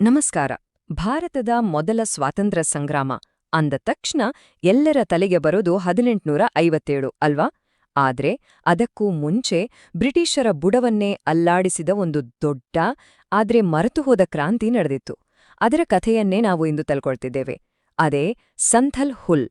ನಮಸ್ಕಾರ. ಭಾರತದ ಮೊದಲ ಸ್ವಾತಂತ್ರ್ಯ ಸಂಗ್ರಾಮ ಅಂದ ತಕ್ಷಣ ಎಲ್ಲರ ತಲೆಗೆ ಬರೋದು ಹದಿನೆಂಟುನೂರ ಐವತ್ತೇಳು ಅಲ್ವಾ? ಆದ್ರೆ ಅದಕ್ಕೂ ಮುಂಚೆ ಬ್ರಿಟಿಷರ ಬುಡವನ್ನೇ ಅಲ್ಲಾಡಿಸಿದ ಒಂದು ದೊಡ್ಡ, ಆದ್ರೆ ಮರೆತುಹೋದ ಕ್ರಾಂತಿ ನಡೆದಿತ್ತು. ಅದರ ಕಥೆಯನ್ನೇ ನಾವು ಇಂದು ತಲ್ಕೊಳ್ತಿದ್ದೇವೆ. ಅದೇ ಸಂಥಲ್ ಹುಲ್.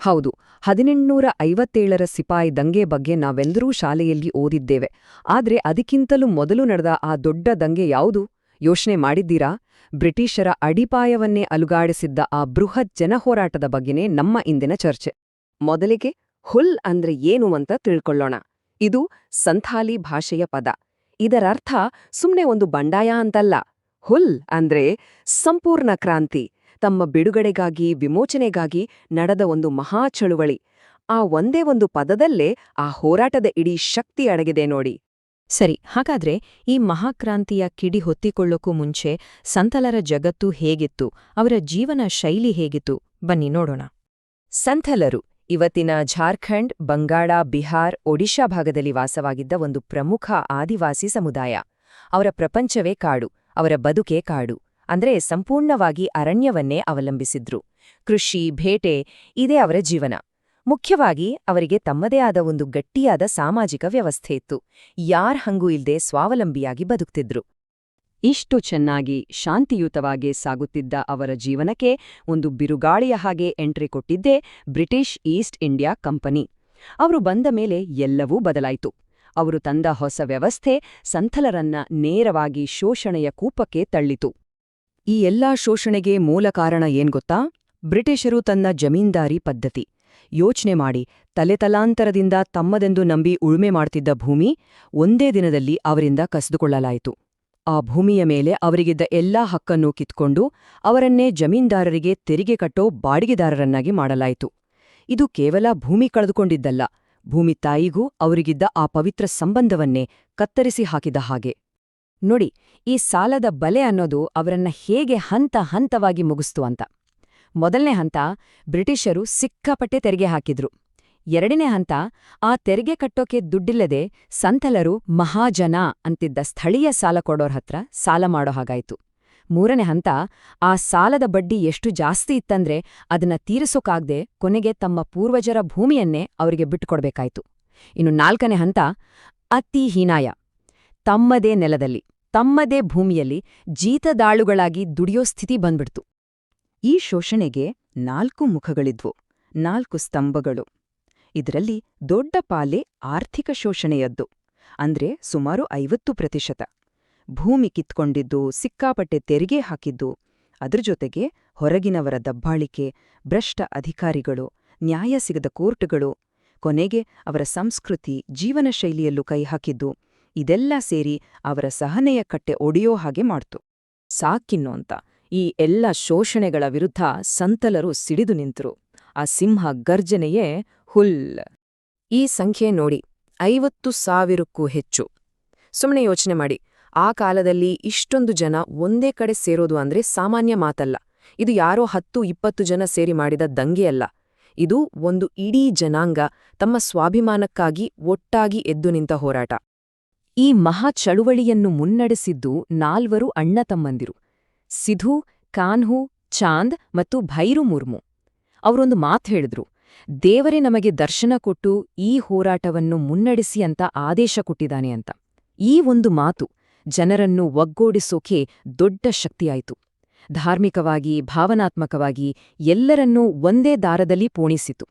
ಹೌದು, ಹದಿನೆಂಟುನೂರ ಐವತ್ತೇಳರ ಸಿಪಾಯಿ ದಂಗೆ ಬಗ್ಗೆ ನಾವೆಂದರೂ ಶಾಲೆಯಲ್ಲಿ ಓದಿದ್ದೇವೆ. ಆದ್ರೆ ಅದಕ್ಕಿಂತಲೂ ಮೊದಲು ನಡೆದ ಆ ದೊಡ್ಡ ದಂಗೆ ಯಾವುದು? ಯೋಚನೆ ಮಾಡಿದ್ದೀರಾ? ಬ್ರಿಟಿಷರ ಅಡಿಪಾಯವನ್ನೇ ಅಲುಗಾಡಿಸಿದ್ದ ಆ ಬೃಹತ್ ಜನಹೋರಾಟದ ಬಗ್ಗೆನೇ ನಮ್ಮ ಇಂದಿನ ಚರ್ಚೆ. ಮೊದಲಿಗೆ ಹುಲ್ ಅಂದ್ರೆ ಏನು ಅಂತ ತಿಳ್ಕೊಳ್ಳೋಣ. ಇದು ಸಂಥಾಲಿ ಭಾಷೆಯ ಪದ. ಇದರರ್ಥ ಸುಮ್ನೆ ಒಂದು ಬಂಡಾಯ ಅಂತಲ್ಲ. ಹುಲ್ ಅಂದ್ರೆ ಸಂಪೂರ್ಣ ಕ್ರಾಂತಿ, ತಮ್ಮ ಬಿಡುಗಡೆಗಾಗಿ, ವಿಮೋಚನೆಗಾಗಿ ನಡೆದ ಒಂದು ಮಹಾ ಚಳುವಳಿ. ಆ ಒಂದೇ ಒಂದು ಪದದಲ್ಲೇ ಆ ಹೋರಾಟದ ಇಡೀ ಶಕ್ತಿ ಅಡಗಿದೆ ನೋಡಿ. ಸರಿ, ಹಾಗಾದ್ರೆ ಈ ಮಹಾಕ್ರಾಂತಿಯ ಕಿಡಿ ಹೊತ್ತಿಕೊಳ್ಳೋಕ್ಕೂ ಮುಂಚೆ ಸಂತಲರ ಜಗತ್ತು ಹೇಗಿತ್ತು, ಅವರ ಜೀವನ ಶೈಲಿ ಹೇಗಿತ್ತು, ಬನ್ನಿ ನೋಡೋಣ. ಸಂತಲರು ಇವತ್ತಿನ ಝಾರ್ಖಂಡ್ ಬಂಗಾಳ, ಬಿಹಾರ್, ಒಡಿಶಾ ಭಾಗದಲ್ಲಿ ವಾಸವಾಗಿದ್ದ ಒಂದು ಪ್ರಮುಖ ಆದಿವಾಸಿ ಸಮುದಾಯ. ಅವರ ಪ್ರಪಂಚವೇ ಕಾಡು, ಅವರ ಬದುಕೇ ಕಾಡು, ಅಂದ್ರೆ ಸಂಪೂರ್ಣವಾಗಿ ಅರಣ್ಯವನ್ನೇ ಅವಲಂಬಿಸಿದ್ರು. ಕೃಷಿ, ಭೇಟೆ, ಇದೇ ಅವರ ಜೀವನ. ಮುಖ್ಯವಾಗಿ ಅವರಿಗೆ ತಮ್ಮದೇ ಆದ ಒಂದು ಗಟ್ಟಿಯಾದ ಸಾಮಾಜಿಕ ವ್ಯವಸ್ಥೆ ಇತ್ತು. ಯಾರ್ ಹಂಗೂ ಇಲ್ದೆ ಸ್ವಾವಲಂಬಿಯಾಗಿ ಬದುಕ್ತಿದ್ರು. ಇಷ್ಟು ಚೆನ್ನಾಗಿ, ಶಾಂತಿಯುತವಾಗಿ ಸಾಗುತ್ತಿದ್ದ ಅವರ ಜೀವನಕ್ಕೆ ಒಂದು ಬಿರುಗಾಳಿಯ ಹಾಗೆ ಎಂಟ್ರಿ ಕೊಟ್ಟಿದ್ದೇ ಬ್ರಿಟಿಷ್ ಈಸ್ಟ್ ಇಂಡಿಯಾ ಕಂಪನಿ. ಅವರು ಬಂದ ಮೇಲೆ ಎಲ್ಲವೂ ಬದಲಾಯಿತು. ಅವರು ತಂದ ಹೊಸ ವ್ಯವಸ್ಥೆ ಸಂಥಲರನ್ನ ನೇರವಾಗಿ ಶೋಷಣೆಯ ಕೂಪಕ್ಕೆ ತಳ್ಳಿತು. ಈ ಎಲ್ಲಾ ಶೋಷಣೆಗೆ ಮೂಲ ಕಾರಣ ಏನ್ಗೊತ್ತಾ ಬ್ರಿಟಿಷರು ತನ್ನ ಜಮೀನ್ದಾರಿ ಪದ್ಧತಿ. ಯೋಚನೆ ಮಾಡಿ ತಲೆತಲಾಂತರದಿಂದ ತಮ್ಮದೆಂದು ನಂಬಿ ಉಳುಮೆ ಮಾಡ್ತಿದ್ದ ಭೂಮಿ ಒಂದೇ ದಿನದಲ್ಲಿ ಅವರಿಂದ ಕಸಿದುಕೊಳ್ಳಲಾಯಿತು. ಆ ಭೂಮಿಯ ಮೇಲೆ ಅವರಿಗಿದ್ದ ಎಲ್ಲಾ ಹಕ್ಕನ್ನು ಕಿತ್ಕೊಂಡು ಅವರನ್ನೇ ಜಮೀನ್ದಾರರಿಗೆ ತೆರಿಗೆ ಕಟ್ಟೋ ಬಾಡಿಗೆದಾರರನ್ನಾಗಿ ಮಾಡಲಾಯಿತು. ಇದು ಕೇವಲ ಭೂಮಿ ಕಳೆದುಕೊಂಡಿದ್ದಲ್ಲ, ಭೂಮಿ ತಾಯಿಗೂ ಅವರಿಗಿದ್ದ ಆ ಪವಿತ್ರ ಸಂಬಂಧವನ್ನೇ ಕತ್ತರಿಸಿ ಹಾಕಿದ ಹಾಗೆ. ನೋಡಿ, ಈ ಸಾಲದ ಬಲೆ ಅನ್ನೋದು ಅವರನ್ನ ಹೇಗೆ ಹಂತ ಹಂತವಾಗಿ ಮುಗಿಸ್ತು ಅಂತ. ಮೊದಲನೇ ಹಂತ ಬ್ರಿಟಿಷರು ಸಿಕ್ಕಾಪಟ್ಟೆ ತೆರಿಗೆ ಹಾಕಿದ್ರು. ಎರಡನೇ ಹಂತ, ಆ ತೆರಿಗೆ ಕಟ್ಟೋಕೆ ದುಡ್ಡಿಲ್ಲದೆ ಸಂತಲರು ಮಹಾಜನ ಅಂತಿದ್ದ ಸ್ಥಳೀಯ ಸಾಲ ಕೊಡೋರ್ ಹತ್ರ ಸಾಲ ಮಾಡೋ ಹಾಗಾಯ್ತು. ಮೂರನೇ ಹಂತ, ಆ ಸಾಲದ ಬಡ್ಡಿ ಎಷ್ಟು ಜಾಸ್ತಿ ಇತ್ತಂದ್ರೆ ಅದನ್ನ ತೀರಿಸೋಕಾಗ್ದೆ ಕೊನೆಗೆ ತಮ್ಮ ಪೂರ್ವಜರ ಭೂಮಿಯನ್ನೇ ಅವರಿಗೆ ಬಿಟ್ಟುಕೊಡ್ಬೇಕಾಯ್ತು. ಇನ್ನು ನಾಲ್ಕನೇ ಹಂತ, ಅತಿ ಹೀನಾಯ. ತಮ್ಮದೇ ನೆಲದಲ್ಲಿ, ತಮ್ಮದೇ ಭೂಮಿಯಲ್ಲಿ ಜೀತದಾಳುಗಳಾಗಿ ದುಡಿಯೋ ಸ್ಥಿತಿ ಬಂದ್ಬಿಡ್ತು. ಈ ಶೋಷಣೆಗೆ ನಾಲ್ಕು ಮುಖಗಳಿದ್ವು, ನಾಲ್ಕು ಸ್ತಂಭಗಳು. ಇದರಲ್ಲಿ ದೊಡ್ಡ ಪಾಲೆ ಆರ್ಥಿಕ ಶೋಷಣೆಯದ್ದು, ಅಂದ್ರೆ ಸುಮಾರು ಐವತ್ತು ಪ್ರತಿಶತ. ಭೂಮಿ ಕಿತ್ಕೊಂಡಿದ್ದು, ಸಿಕ್ಕಾಪಟ್ಟೆ ತೆರಿಗೆ ಹಾಕಿದ್ದು, ಅದ್ರ ಜೊತೆಗೆ ಹೊರಗಿನವರ ದಬ್ಬಾಳಿಕೆ, ಭ್ರಷ್ಟ ಅಧಿಕಾರಿಗಳು, ನ್ಯಾಯ ಸಿಗದ ಕೋರ್ಟುಗಳು, ಕೊನೆಗೆ ಅವರ ಸಂಸ್ಕೃತಿ, ಜೀವನ ಶೈಲಿಯಲ್ಲೂ ಕೈ ಹಾಕಿದ್ದು, ಇದೆಲ್ಲ ಸೇರಿ ಅವರ ಸಹನೆಯ ಕಟ್ಟೆ ಒಡೆಯೋ ಹಾಗೆ ಮಾಡ್ತು. ಸಾಕಿನ್ನು ಅಂತ ಈ ಎಲ್ಲ ಶೋಷಣೆಗಳ ವಿರುದ್ಧ ಸಂತಲರು ಸಿಡಿದು ನಿಂತರು. ಆ ಸಿಂಹ ಗರ್ಜನೆಯೇ ಹುಲ್. ಈ ಸಂಖ್ಯೆ ನೋಡಿ, ಐವತ್ತು ಸಾವಿರಕ್ಕೂ ಹೆಚ್ಚು. ಸುಮ್ಮನೆ ಯೋಚನೆ ಮಾಡಿ, ಆ ಕಾಲದಲ್ಲಿ ಇಷ್ಟೊಂದು ಜನ ಒಂದೇ ಕಡೆ ಸೇರೋದು ಅಂದ್ರೆ ಸಾಮಾನ್ಯ ಮಾತಲ್ಲ. ಇದು ಯಾರೋ ಹತ್ತು, ಇಪ್ಪತ್ತು ಜನ ಸೇರಿ ಮಾಡಿದ ದಂಗೆಯಲ್ಲ. ಇದು ಒಂದು ಇಡೀ ಜನಾಂಗ ತಮ್ಮ ಸ್ವಾಭಿಮಾನಕ್ಕಾಗಿ ಒಟ್ಟಾಗಿ ಎದ್ದು ನಿಂತ ಹೋರಾಟ. ಈ ಮಹಾ ಚಳುವಳಿಯನ್ನು ಮುನ್ನಡೆಸಿದ್ದು ನಾಲ್ವರು ಅಣ್ಣತಮ್ಮಂದಿರು. ಸಿಧು, ಕಾನ್ಹು, ಚಾಂದ್ ಮತ್ತು ಭೈರು ಮುರ್ಮು. ಅವರೊಂದು ಮಾತು ಹೇಳಿದ್ರು, ದೇವರೇ ನಮಗೆ ದರ್ಶನ ಕೊಟ್ಟು ಈ ಹೋರಾಟವನ್ನು ಮುನ್ನಡೆಸಿ ಅಂತ ಆದೇಶ ಕೊಟ್ಟಿದ್ದಾನೆ ಅಂತ. ಈ ಒಂದು ಮಾತು ಜನರನ್ನು ಒಗ್ಗೂಡಿಸೋಕೆ ದೊಡ್ಡ ಶಕ್ತಿಯಾಯಿತು. ಧಾರ್ಮಿಕವಾಗಿ, ಭಾವನಾತ್ಮಕವಾಗಿ ಎಲ್ಲರನ್ನೂ ಒಂದೇ ದಾರದಲ್ಲಿ ಪೋಣಿಸಿತು.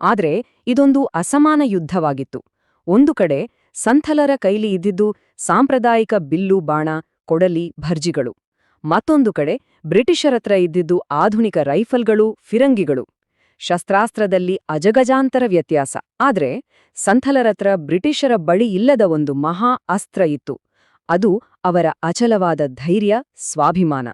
ಆದರೆ ಇದೊಂದು ಅಸಮಾನ ಯುದ್ಧವಾಗಿತ್ತು. ಒಂದು ಕಡೆ ಸಂಥಲರ ಕೈಲಿ ಇದ್ದಿದ್ದು ಸಾಂಪ್ರದಾಯಿಕ ಬಿಲ್ಲು, ಬಾಣ, ಕೊಡಲಿ, ಭರ್ಜಿಗಳು. ಮತ್ತೊಂದು ಕಡೆ ಬ್ರಿಟಿಷರತ್ರ ಇದ್ದಿದ್ದು ಆಧುನಿಕ ರೈಫಲ್ಗಳು, ಫಿರಂಗಿಗಳು. ಶಸ್ತ್ರಾಸ್ತ್ರದಲ್ಲಿ ಅಜಗಜಾಂತರ ವ್ಯತ್ಯಾಸ. ಆದ್ರೆ ಸಂಥಲರತ್ರ ಬ್ರಿಟಿಷರ ಬಳಿ ಇಲ್ಲದ ಒಂದು ಮಹಾ ಅಸ್ತ್ರ ಇತ್ತು. ಅದು ಅವರ ಅಚಲವಾದ ಧೈರ್ಯ, ಸ್ವಾಭಿಮಾನ.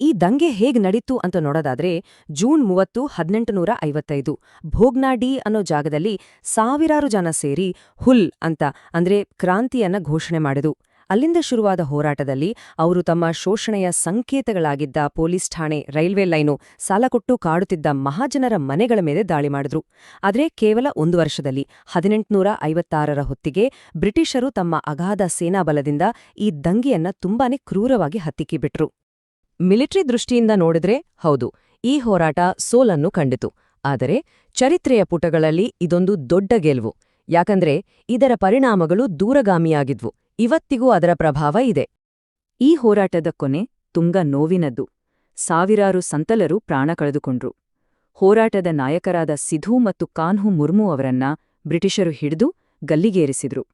ಈ ದಂಗೆ ಹೇಗ್ ನಡೀತು ಅಂತ ನೋಡೋದಾದ್ರೆ, ಜೂನ್ ಮೂವತ್ತು, ಹದಿನೆಂಟುನೂರ ಐವತ್ತೈದು ಭೋಗ್ನಾಡಿ ಅನ್ನೋ ಜಾಗದಲ್ಲಿ ಸಾವಿರಾರು ಜನ ಸೇರಿ ಹುಲ್ ಅಂತ, ಅಂದ್ರೆ ಕ್ರಾಂತಿಯನ್ನ ಘೋಷಣೆ ಮಾಡಿದು ಅಲ್ಲಿಂದ ಶುರುವಾದ ಹೋರಾಟದಲ್ಲಿ ಅವರು ತಮ್ಮ ಶೋಷಣೆಯ ಸಂಕೇತಗಳಾಗಿದ್ದ ಪೊಲೀಸ್ ಠಾಣೆ, ರೈಲ್ವೆ ಲೈನು ಸಾಲ ಕೊಟ್ಟು ಕಾಡುತ್ತಿದ್ದ ಮಹಾಜನರ ಮನೆಗಳ ಮೇಲೆ ದಾಳಿ ಮಾಡಿದ್ರು. ಆದರೆ ಕೇವಲ ಒಂದು ವರ್ಷದಲ್ಲಿ, ಹದಿನೆಂಟುನೂರ ಐವತ್ತಾರರ ಹೊತ್ತಿಗೆ ಬ್ರಿಟಿಷರು ತಮ್ಮ ಅಗಾಧ ಸೇನಾಬಲದಿಂದ ಈ ದಂಗೆಯನ್ನ ತುಂಬಾನೇ ಕ್ರೂರವಾಗಿ ಹತ್ತಿಕ್ಕಿಬಿಟ್ರು. ಮಿಲಿಟರಿ ದೃಷ್ಟಿಯಿಂದ ನೋಡಿದ್ರೆ ಹೌದು, ಈ ಹೋರಾಟ ಸೋಲನ್ನು ಕಂಡಿತು. ಆದರೆ ಚರಿತ್ರೆಯ ಪುಟಗಳಲ್ಲಿ ಇದೊಂದು ದೊಡ್ಡ ಗೆಲುವು. ಯಾಕಂದ್ರೆ ಇದರ ಪರಿಣಾಮಗಳು ದೂರಗಾಮಿಯಾಗಿದ್ವು. ಇವತ್ತಿಗೂ ಅದರ ಪ್ರಭಾವ ಇದೆ. ಈ ಹೋರಾಟದ ಕೊನೆ ತುಂಗ ನೋವಿನದ್ದು. ಸಾವಿರಾರು ಸಂತಲರು ಪ್ರಾಣ ಕಳೆದುಕೊಂಡ್ರು. ಹೋರಾಟದ ನಾಯಕರಾದ ಸಿಧು ಮತ್ತು ಕಾನ್ಹು ಮುರ್ಮು ಅವರನ್ನ ಬ್ರಿಟಿಷರು ಹಿಡಿದು ಗಲ್ಲಿಗೇರಿಸಿದ್ರು.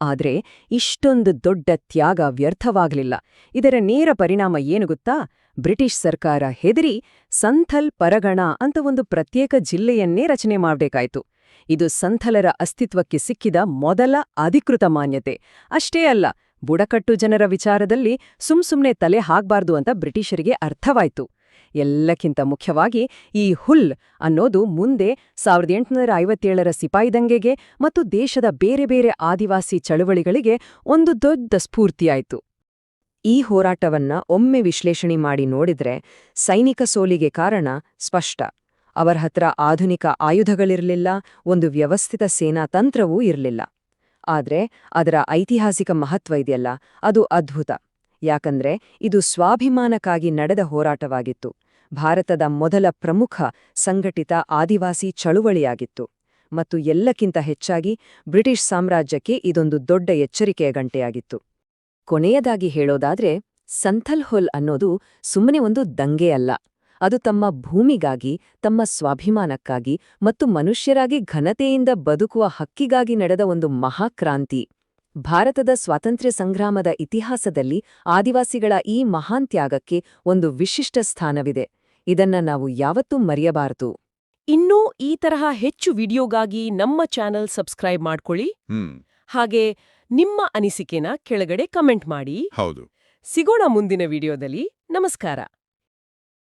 ಆದ್ರೆ ಇಷ್ಟೊಂದು ದೊಡ್ಡ ತ್ಯಾಗ ವ್ಯರ್ಥವಾಗಲಿಲ್ಲ. ಇದರ ನೇರ ಪರಿಣಾಮ ಏನು ಗೊತ್ತಾ? ಬ್ರಿಟಿಷ್ ಸರ್ಕಾರ ಹೆದರಿ ಸಂಥಲ್ ಪರಗಣ ಅಂತ ಒಂದು ಪ್ರತ್ಯೇಕ ಜಿಲ್ಲೆಯನ್ನೇ ರಚನೆ ಮಾಡಬೇಕಾಯ್ತು. ಇದು ಸಂಥಲರ ಅಸ್ತಿತ್ವಕ್ಕೆ ಸಿಕ್ಕಿದ ಮೊದಲ ಅಧಿಕೃತ ಮಾನ್ಯತೆ. ಅಷ್ಟೇ ಅಲ್ಲ, ಬುಡಕಟ್ಟು ಜನರ ವಿಚಾರದಲ್ಲಿ ಸುಮ್ಸುಮ್ನೆ ತಲೆ ಹಾಕ್ಬಾರ್ದು ಅಂತ ಬ್ರಿಟಿಷರಿಗೆ ಅರ್ಥವಾಯ್ತು. ಎಲ್ಲಕ್ಕಿಂತ ಮುಖ್ಯವಾಗಿ ಈ ಹುಲ್ ಅನ್ನೋದು ಮುಂದೆ ಸಾವಿರದ ಎಂಟುನೂರ ಐವತ್ತೇಳರ ಸಿಪಾಯಿ ದಂಗೆಗೆ ಮತ್ತು ದೇಶದ ಬೇರೆ ಬೇರೆ ಆದಿವಾಸಿ ಚಳುವಳಿಗಳಿಗೆ ಒಂದು ದೊಡ್ಡ ಸ್ಫೂರ್ತಿಯಾಯಿತು. ಈ ಹೋರಾಟವನ್ನ ಒಮ್ಮೆ ವಿಶ್ಲೇಷಣೆ ಮಾಡಿ ನೋಡಿದ್ರೆ ಸೈನಿಕ ಸೋಲಿಗೆ ಕಾರಣ ಸ್ಪಷ್ಟ. ಅವರ ಹತ್ರ ಆಧುನಿಕ ಆಯುಧಗಳಿರಲಿಲ್ಲ, ಒಂದು ವ್ಯವಸ್ಥಿತ ಸೇನಾ ತಂತ್ರವೂ ಇರಲಿಲ್ಲ. ಆದ್ರೆ ಅದರ ಐತಿಹಾಸಿಕ ಮಹತ್ವ ಇದೆಯಲ್ಲ, ಅದು ಅದ್ಭುತ. ಯಾಕಂದ್ರೆ ಇದು ಸ್ವಾಭಿಮಾನಕ್ಕಾಗಿ ನಡೆದ ಹೋರಾಟವಾಗಿತ್ತು. ಭಾರತದ ಮೊದಲ ಪ್ರಮುಖ ಸಂಘಟಿತ ಆದಿವಾಸಿ ಚಳುವಳಿಯಾಗಿತ್ತು. ಮತ್ತು ಎಲ್ಲಕ್ಕಿಂತ ಹೆಚ್ಚಾಗಿ ಬ್ರಿಟಿಷ್ ಸಾಮ್ರಾಜ್ಯಕ್ಕೆ ಇದೊಂದು ದೊಡ್ಡ ಎಚ್ಚರಿಕೆಯ ಗಂಟೆಯಾಗಿತ್ತು. ಕೊನೆಯದಾಗಿ ಹೇಳೋದಾದ್ರೆ, ಸಂಥಲ್ಹೊಲ್ ಅನ್ನೋದು ಸುಮ್ಮನೆ ಒಂದು ದಂಗೆ ಅಲ್ಲ. ಅದು ತಮ್ಮ ಭೂಮಿಗಾಗಿ ತಮ್ಮ ಸ್ವಾಭಿಮಾನಕ್ಕಾಗಿ ಮತ್ತು ಮನುಷ್ಯರಾಗಿ ಘನತೆಯಿಂದ ಬದುಕುವ ಹಕ್ಕಿಗಾಗಿ ನಡೆದ ಒಂದು ಮಹಾಕ್ರಾಂತಿ. ಭಾರತದ ಸ್ವಾತಂತ್ರ್ಯ ಸಂಗ್ರಾಮದ ಇತಿಹಾಸದಲ್ಲಿ ಆದಿವಾಸಿಗಳ ಈ ಮಹಾನ್ ತ್ಯಾಗಕ್ಕೆ ಒಂದು ವಿಶಿಷ್ಟ ಸ್ಥಾನವಿದೆ. ಇದನ್ನ ನಾವು ಯಾವತ್ತೂ ಮರೆಯಬಾರದು. ಇನ್ನೂ ಈ ತರಹ ಹೆಚ್ಚು ವಿಡಿಯೋಗಾಗಿ ನಮ್ಮ ಚಾನೆಲ್ ಸಬ್ಸ್ಕ್ರೈಬ್ ಮಾಡ್ಕೊಳ್ಳಿ. ಹಾಗೆ ನಿಮ್ಮ ಅನಿಸಿಕೆನ ಕೆಳಗಡೆ ಕಮೆಂಟ್ ಮಾಡಿ. ಹೌದು. ಸಿಗೋಣ ಮುಂದಿನ ವಿಡಿಯೋದಲ್ಲಿ. ನಮಸ್ಕಾರ.